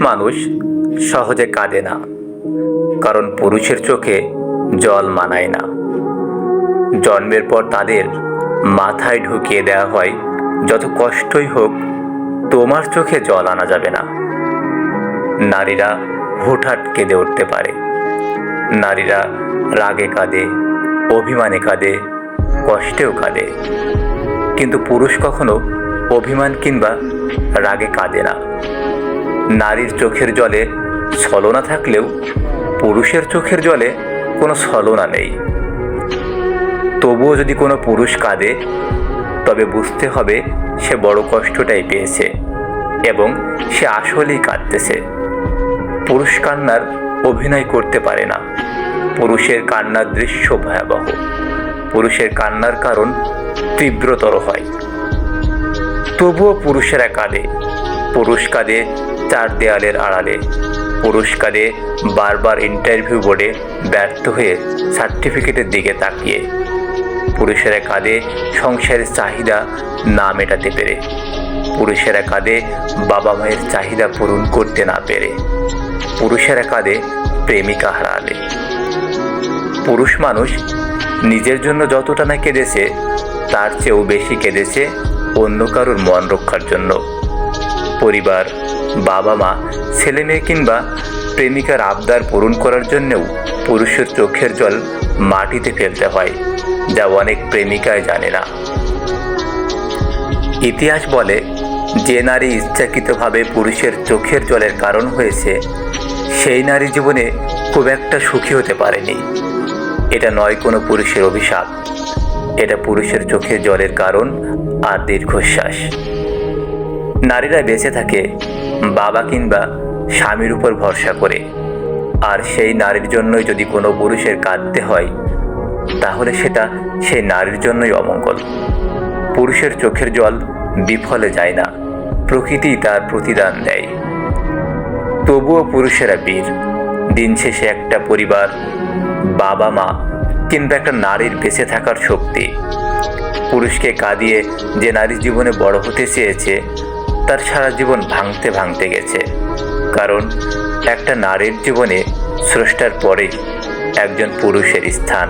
মানুষ সহজে কাঁদে না, কারণ পুরুষের চোখে জল মানায় না। জন্মের পর তাদের মাথায় ঢুকিয়ে দেওয়া হয়, যত কষ্টই হোক, তোমার চোখে জল আনা যাবে না। নারীরা হুটহাট কেঁদে উঠতে পারে। নারীরা রাগে কাঁদে, অভিমানে কাঁদে, কষ্টেও কাঁদে। কিন্তু পুরুষ কখনো অভিমান কিংবা রাগে কাঁদে না। নারীর চোখের জলে ছলনা থাকলেও পুরুষের চোখের জলে কোনো ছলনা নেই। তবুও যদি কোনো পুরুষ কাঁদে, তবে বুঝতে হবে সে বড় কষ্টটাই পেয়েছে এবং সে আসলেই কাঁদতেছে। পুরুষ কান্নার অভিনয় করতে পারে না। পুরুষের কান্নার দৃশ্য ভয়াবহ। পুরুষের কান্নার কারণ তীব্রতর হয়। তবুও পুরুষেরা কাঁদে। পুরুষ কাঁদে চার দেয়ালের আড়ালে। পুরুষ বারবার ইন্টারভিউ বোর্ডে ব্যর্থ হয়ে সার্টিফিকেটের দিকে তাকিয়ে। পুরুষেরা কাঁদে সংসারের চাহিদা না মেটাতে পেরে। পুরুষেরা কাঁদে বাবা মায়ের চাহিদা পূরণ করতে না পেরে। পুরুষেরা কাঁদে প্রেমিকা হারালে। পুরুষ মানুষ নিজের জন্য যতটা না কেঁদেছে, তার চেয়েও বেশি কেঁদেছে অন্য কারোর মন রক্ষার জন্য। পরিবার বাবা মা ছেলে মেয়ে কিংবা প্রেমিকার আবদার পূরণ করার জন্যেও পুরুষের চোখের জল মাটিতে ফেলতে হয়, যা অনেক প্রেমিকায় জানে না। ইতিহাস বলে, যে নারী ইচ্ছাকৃতভাবে পুরুষের চোখের জলের কারণ হয়েছে, সেই নারী জীবনে খুব একটা সুখী হতে পারেনি। এটা নয় কোনো পুরুষের অভিশাপ, এটা পুরুষের চোখের জলের কারণ আর দীর্ঘশ্বাস। নারীরা বেঁচে থাকে, বাবা কিংবা স্বামীর উপর ভরসা করে। আর সেই নারীর জন্যই যদি কোনো পুরুষের কাঁদতে হয়, তাহলে সেটা সেই নারীর জন্যই অমঙ্গল। পুরুষের চোখের জল বিফলে যায় না, প্রকৃতি তার প্রতিদান দেয়। তবুও পুরুষেরা বীর। দিন শেষে একটা পরিবার বাবা মা কিংবা একটা নারীর বেঁচে থাকার শক্তি। পুরুষকে কাঁদিয়ে যে নারী জীবনে বড় হতে চেয়েছে তার সারা জীবন ভাঙতে ভাঙতে গেছে। কারণ একটা নারীর জীবনে স্রষ্টার পরেই একজন পুরুষের স্থান।